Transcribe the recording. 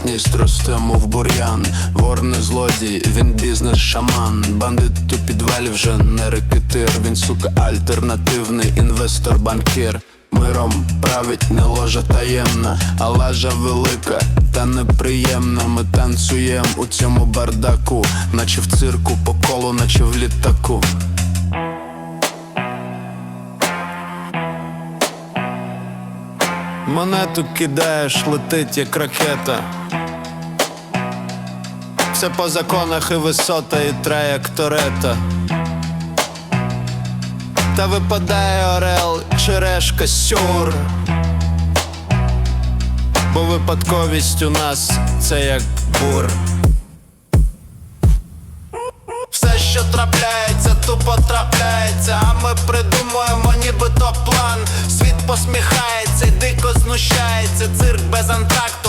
Самотність росте, мов бур'ян, вор не злодій, він бізнес-шаман. Бандит у підвалі вже не рекетир. Він сука, альтернативний інвестор-банкір. Миром править не ложа таємна, а лажа велика та неприємна. Ми танцюєм у цьому бардаку, наче в цирку, по колу, наче в літаку. Монету кидаєш, летить як ракета. Все по законах і висота, і траєкторета. Та випадає орел, черешка, сюр. Бо випадковість у нас це як бур. Все, що трапляється, тупо трапляється, а ми придумуємо нібито план. Світ посміхається й дико знущається, цирк без антракту,